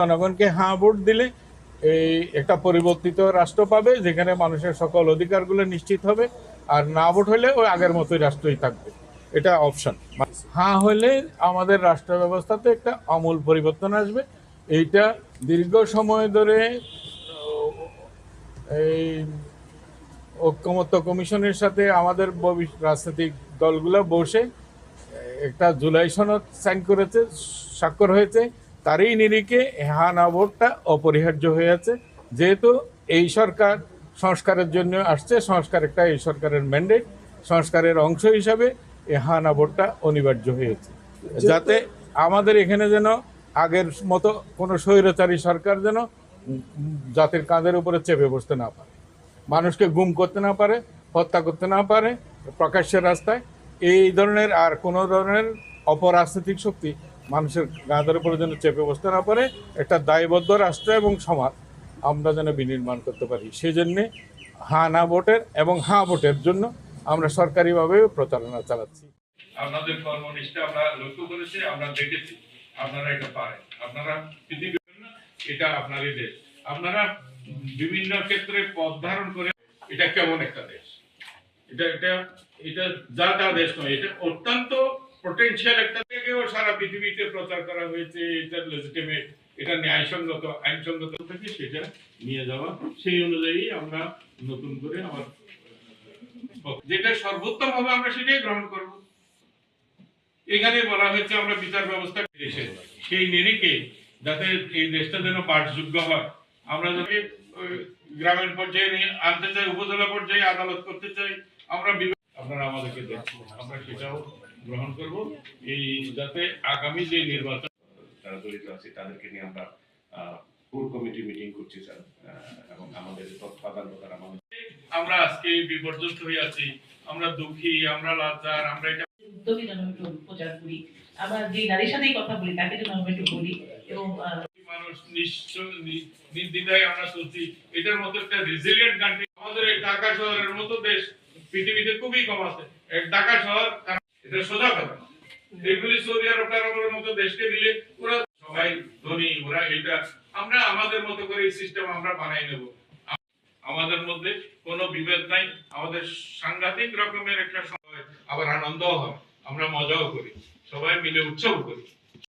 জনগণকে হাঁ ভোট দিলে এই একটা পরিবর্তিত রাষ্ট্র পাবে, যেখানে মানুষের সকল অধিকারগুলো নিশ্চিত হবে, আর না ভোট হলে ওই আগের মতোই রাষ্ট্রই থাকবে। এটা অপশন হাঁ হলে আমাদের রাষ্ট্র ব্যবস্থাতে একটা আমূল পরিবর্তন আসবে। এইটা দীর্ঘ সময় ধরে এই ঐক্যমত্য কমিশনের সাথে আমাদের রাজনৈতিক দলগুলো বসে একটা জুলাই সনদ সাইন করেছে, স্বাক্ষর হয়েছে। তারই নিরিখে হ্যাঁ না ভোটটা অপরিহার্য হয়ে আছে যেহেতু এই সরকার সংস্কারের জন্য আসছে সংস্কার একটা এই সরকারের ম্যান্ডেট সংস্কারের অংশ হিসাবে এই হ্যাঁ না ভোটটা অনিবার্য হয়েছে যাতে আমাদের এখানে যেন আগের মতো কোনো স্বৈরাচারী সরকার যেন জাতির কাঁধের উপরে চেপে বসতে না পারে মানুষকে গুম করতে না পারে হত্যা করতে না পারে প্রকাশ্যের রাস্তায় এই ধরনের আর কোনো ধরনের অপরাজনৈতিক শক্তি মানুষের গাঁদের উপরে যেন চেপে বসতে না পারে, একটা দায়বদ্ধ রাষ্ট্র এবং সমাজ আমরা যেন বিনির্মাণ করতে পারি। সেই জন্যে হা না ভোটের এবং হা ভোটের জন্য আমরা সরকারিভাবে প্রচারণা চালাচ্ছি। আপনাদের কর্মনিষ্ঠা আমরা লক্ষ্য করেছি, আমরা দেখেছি, আপনারা এটা পারেন। আপনারা পৃথিবীর এটা আপনারই দেশ। আপনারা বিভিন্ন ক্ষেত্রে পথ ধারণ করে, এটা কেমন একটা দেশ? এটা এটা এটা যা যা দেশ নয়, এটা অত্যন্ত পোটেনশিয়াল একটা থেকেও সারা পৃথিবীতে প্রচার করা হয়েছে, এটা লেজিটিমেট এটা ন্যায়সঙ্গত, আইনসঙ্গত থেকে সেটা নিয়ে যাওয়া, সেই অনুযায়ী আমরা নতুন করে আমার যেটা সর্বোত্তম হবে আমরা সেটাই গ্রহণ করব। এখানে বলা হয়েছে আমরা বিচার ব্যবস্থা দেশে সেই নিরিখে যাতে এই দেশটা যেন পাঠযোগ্য হয়, আমরা যদি গ্রামের পর্যায়ে আনতে চাই, উপজেলা পর্যায়ে আদালত করতে চাই, আমরা আপনারা আমাদেরকে দেখছেন আমরা সেটাও গ্রহণ করব। এই যাতে আগামী যে নির্বাচন যারা জড়িত আছে তাদেরকে নিয়ে আমরা কোর কমিটি মিটিং করছি স্যার। এবং আমাদের তথ্য আদান প্রদান আমাদের আমরা আজকে বিপর্যস্ত হয়ে আছি। আমরা দুঃখী আমরা লাচার আমরা এটা উদ্যোগে একটু প্রচার করি। আবার যে নারীর সাথেই কথা বলি তাকে একটু বলি। এবং মানুষ নির্দ্বিধায় আমরা চলছি। এটার মতো একটা রেজিলিয়েন্ট কান্ট্রি আমাদের ঢাকা শহরের মতো দেশ পৃথিবীতে খুবই কম আছে। ঢাকা শহর এটা সোজা কথা এগুলি সৌদি আরব টারবের মতো দেশকে দিলে ওরা সবাই ধনী, ওরা এটা আমরা আমাদের মতো করে এই সিস্টেম আমরা বানাই নেব। আমাদের মধ্যে কোনো বিভেদ নাই, আমাদের সাংঘাতিক রকমের একটা সময় আবার আনন্দও হয়। আমরা মজাও করি, সবাই মিলে উৎসব করি।